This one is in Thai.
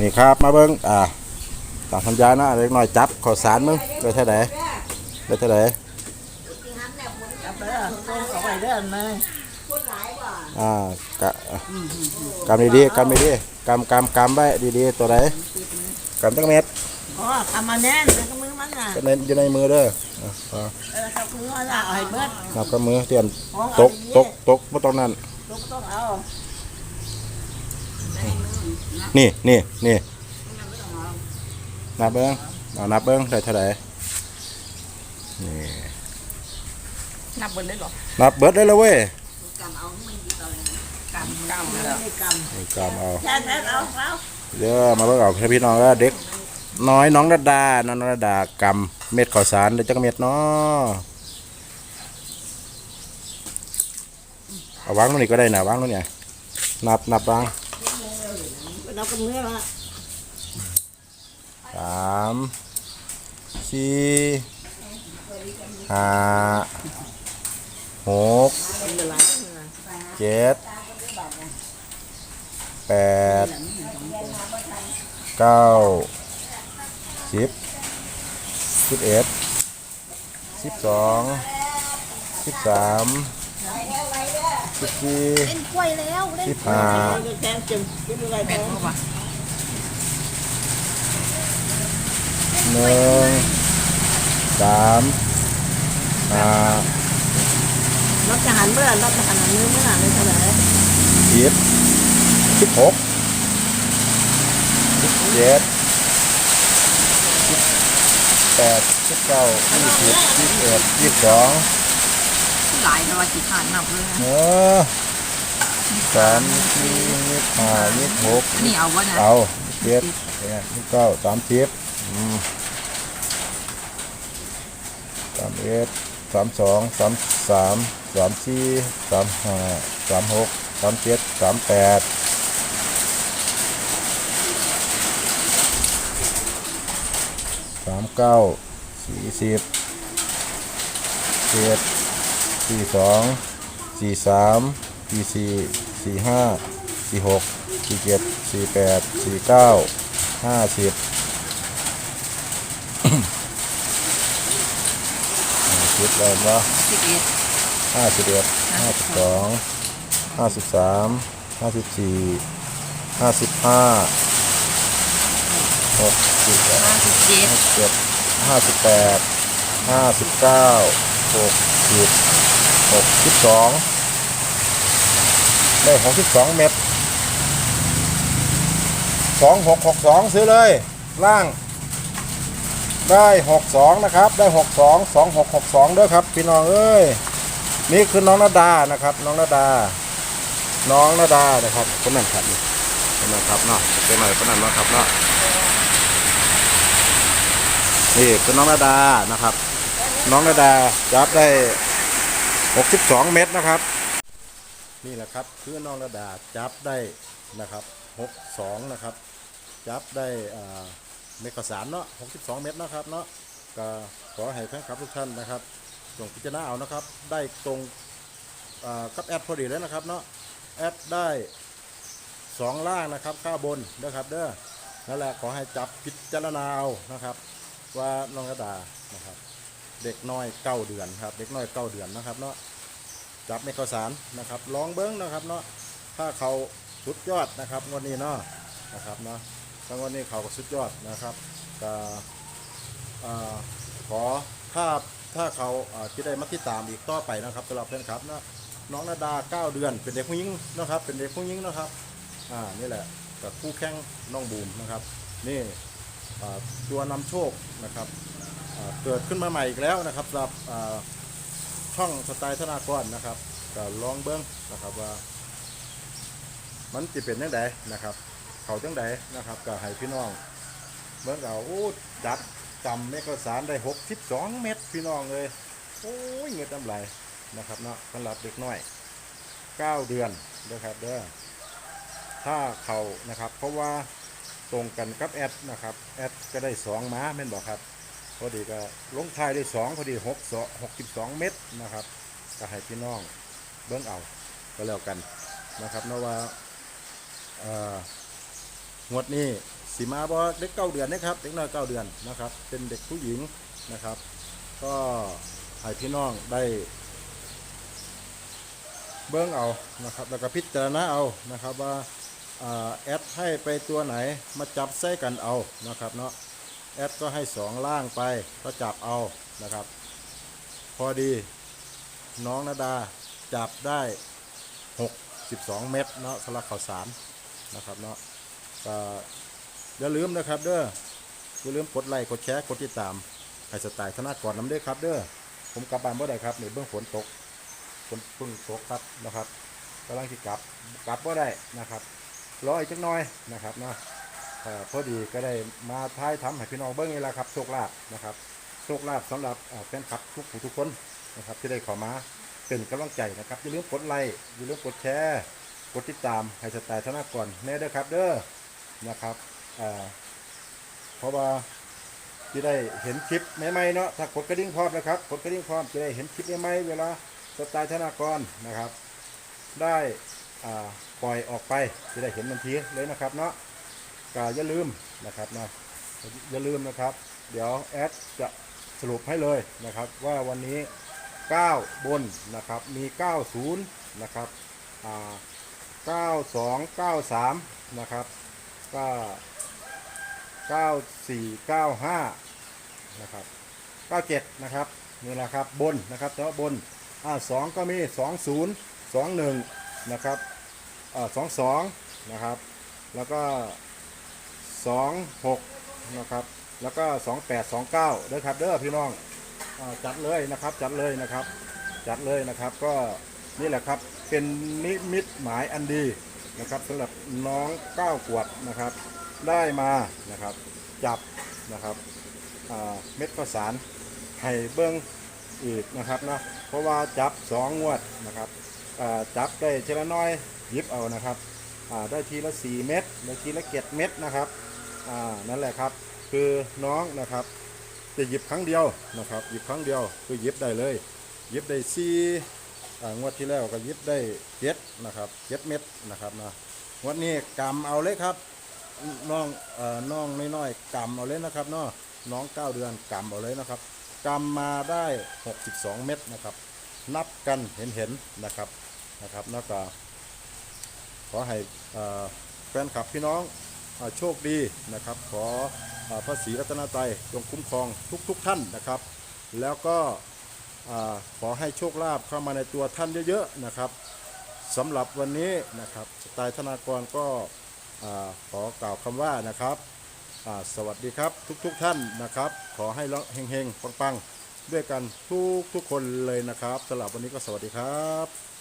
นี่ครับมาเบิ้งอ่าตามสัญญานะเล็กน้อยจับขอสารมึงได้เท่าไหร่ได้เท่าไหร่จับไปแล้วต้มเอาไปเด้อเลยอ่ากะกำดีๆกำดีๆกำกำกำไว้ดีๆตัวไหนกำตั้งเม็ดอ๋อทำมาแน่นเลยก็มือมันน่ะก็ในอยู่ในมือเด้ออะอ่าเออครับมือมันน่ะเอาให้เบิดนับกับมือเตรียมของตเอากดีตกตกบ่ตรงนั้นตกต้องเอา นี่นี่นี่นับเบิ้งเอานับเบิ้งได้เท่าไหร่นี่นับเบิดเลยเหรอนับเบิดได้แล้วเว้ยกำเอาไม่ดีต่อเลยกำกำไม่แล้วได้กนี่กำเอาำแค่นั้นเอาเอาเดี๋ยวมาเบิ่งเอาพี่น้องก็เด็กน้อยน้องระดา น้องระดากำเม็ดข้าวสารเดี๋ยวจักเม็ดเนาะเอาวางตรงนี้ก็ได้นะวางตรงนี้นับนับวาง เราก็มือละสามสี่ห้าหกเจ็ดแปดเก้าสิบสิบเอ็ดสิบสองสิบสาม สิบสี่เป็นกล้วยแล้วเล่นสิบห้าแกงจึงกินอะไรแกงเข้ามาหนึ่งสามห้ารับจะหันเมื่อรับจะหันมือเมื่อเลยเท่าไหร่สิบสิบหกสิบเจ็ดสิบแปดสิบเก้ายี่สิบยี่สิบเอ็ดยี่สิบสอง หลายแต่ว่าจีขานนับเลยนะเออสามยี่สิบสี่ยี่สิบห้ายี่สิบหกนี่เอาวะนะเอาเจ็ดเนี่ยยี่สิบเก้าสามสิบอืมสามเอ็ดสามสองสามสามสามสี่สามห้าสามหกสามเจ็ดสามแปดสามเก้าสี่สิบเจ็ด สี่สองสี่สามสี่สี่สี่ห้าสี่หกสี่เจ็ดสี่แปดสี่เก้าห้าสิบห้าสิบแล้วเนาะสิบเอ็ดห้าสิบเอ็ดห้าสิบสองห้าสิบสามห้าสิบสี่ห้าสิบห้าหกสิบห้าสิบเจ็ดห้าสิบเจ็ดห้าสิบแปดห้าสิบเก้าหกสิบ หกสิบสองได้หกสิบสองเม็ดสองหกหกสองซื้อเลย ล่าง ได้หกสองนะครับ ได้หกสองสองหกหกสองด้วยครับ พี่น้องเอ้ยนี่คือน้องนาดานะครับ น้องนาดา น้องนาดานะครับคนนั้นครับนี่คนนั้นครับเนาะเป็นหน่อยคนนั้นนาะครับเนาะนี่คือน้องนาดานะครับ น้องนาดาจับได้ หกสิบสองเม็ดนะครับ นี่แหละครับคือน้องนาดาจับได้นะครับหกสองนะครับ จับได้อ่าเม็ดข้าสารเนาะ 62 เม็ดนะครับเนาะก็ขอให้แฟนคลับทุกท่านนะครับจงพิจารณาเอานะครับ ได้ตรงอ่ากับแอดพอดีเลยนะครับเนาะแอดได้สองล่างนะครับข้าบนนะครับเด้อนั่นแหละขอให้จับพิจารณาเอานะครับ ว่าน้องกระดานะครับ เด็กน้อยเก้าเดือนครับ เด็กน้อยเก้าเดือนนะครับเนาะจับเม็ดข้าวสารนะครับลองเบิ้งนะครับเนาะถ้าเขาสุดยอดนะครับงวดนี้เนาะนะครับเนาะทั้งวันนี้เขาก็สุดยอดนะครับก็อ่าขอถ้าถ้าเขาที่ได้มาติดตามอีกต่อไปนะครับสำหรับแฟนคลับเนาะน้องนาดา 9 เดือน เป็นเด็กผู้หญิงนะครับ เป็นเด็กผู้หญิงนะครับอ่านี่แหละกับคู่แข่งน้องบูมนะครับ นี่อ่าตัวนำโชคนะครับ เกิดขึ้นมาใหม่อีกแล้วนะครับสำหรับช่องสไตล์ธนากรนะครับก็ลองเบิ้งนะครับว่า มันจะเป็นยังไงนะครับ เขาจังใดนะครับก็ให้พี่น้องเมื่อเราโอ้จับจำเมฆสารได้หกสิบสองเม็ดพี่น้องเลยโอ้ยเงินจำไรนะครับเนาะสำหรับเด็กน้อยเก้าเดือนนะครับเด้อถ้าเขานะครับ เพราะว่าตรงกันกับแอดนะครับ แอดก็ได้สองม้าแม่นบอกครับ พอดีก็ลงท้ายได้สองพอดีหกสองหกสิบสองเม็ดนะครับ ก็ให้พี่น้องเบิ้งเอาก็แล้วกันนะครับเนะว่าเอ่องวดนี้สีมาบอเด็กเก้าเดือนนะครับ เด็กน้อยเก้าเดือนนะครับ เป็นเด็กผู้หญิงนะครับ ก็ให้พี่น้องได้ เบิ้งเอานะครับ แล้วก็พิจารณาเอานะครับว่าอ่าแอดให้ไปตัวไหนมาจับใส่กันเอานะครับเนาะ แอดก็ให้สองล่างไปก็จับเอานะครับ พอดีน้องนาดาจับได้ 62 เม็ดเนาะสำหรับข่าวสารนะครับเนาะก็อย่าลืมนะครับเด้ออย่าลืมกดไลค์กดแชร์กดติดตามให้สไตล์ธนากรน้ำเด้อครับเด้อผมกลับบ้านเมื่อใดครับนี่เบื้องฝนตกฝนพิ่งตกครับนะครับกำลังที่กลับกลับก็ได้นะครับรออีกจักหน่อยนะครับเนาะ พอดีก็ได้มาท้ายทำให้พี่น้องเบิ้งนี่แหละครับโชคลาภนะครับโชคลาภสำหรับแฟนคลับทุกผู้ทุกคนนะครับที่ได้ข้ามาเป็นกำลังใจนะครับอย่าลืมกดไลค์อย่าลืมกดแชร์กดติดตามให้สไตล์ธนากรแน่เด้อครับเด้อนะครับเพราะว่าที่ได้เห็นคลิปใหม่ๆเนาะถ้ากดกระดิ่งพร้อมนะครับกดกระดิ่งพร้อมจะได้เห็นคลิปใหม่ๆเวลาสไตล์ธนากรนะครับ ได้ปล่อยออกไปจะได้เห็นทันทีเลยนะครับเนาะ ก็อย่าลืมนะครับนะอย่าลืมนะครับ เดี๋ยวแอดจะสรุปให้เลยนะครับว่าวันนี้ 9 บนนะครับมี 90 นะครับอ่า92 93 นะครับก็94 95 นะครับ 97 นะครับนี่แหละครับบนนะครับเฉพาะบนอ่าสองก็มี 20 21 นะครับอ่า22 นะครับ แล้วก็ 26นะครับแล้วก็ 28 29เด้อครับเด้อพี่น้องอจัดเลยนะครับจัดเลยนะครับ จัดเลยนะครับก็นี่แหละครับเป็นนิมิตหมายอันดีนะครับสำหรับน้อง9ขวบนะครับ ได้มานะครับจับนะครับเม็ดข้าวสารให้เบิ้งอีกนะครับนะเพราะว่าจับสองงวดนะครับจับได้ทีละน้อยยิบเอานะครับได้ทีละ 4 เม็ดได้ทีละเจ็ดเม็ดนะครับ อ่านั่นแหละครับ คือน้องนะครับ จะหยิบครั้งเดียวนะครับ หยิบครั้งเดียวคือหยิบได้เลยหยิบได้สี่งวดที่แล้วก็หยิบได้เจ็ดนะครับเจ็ดเม็ดนะครับนะงวดนี้กำเอาเลยครับน้องอน้องน้อยๆกำเอาเลยนะครับเนาะน้อง9เดือนกำเอาเลยนะครับกำมาได้ 62 เม็ดนะครับ นับกันเห็นๆนะครับนะครับแล้วก็ขอให้เอ่อแฟนคลับพี่น้อง โชคดีนะครับ ขอพระศรีรัตนตรัยจงคุ้มครองทุกๆท่านนะครับ แล้วก็ขอให้โชคลาภเข้ามาในตัวท่านเยอะๆนะครับสำหรับวันนี้นะครับสไตล์ธนากรก็ขอกล่าวคำว่านะครับสวัสดีครับทุกๆทท่านนะครับ ขอให้เฮงๆปังๆ ด้วยกันทุกๆคนเลยนะครับสำหรับวันนี้ก็สวัสดีครับ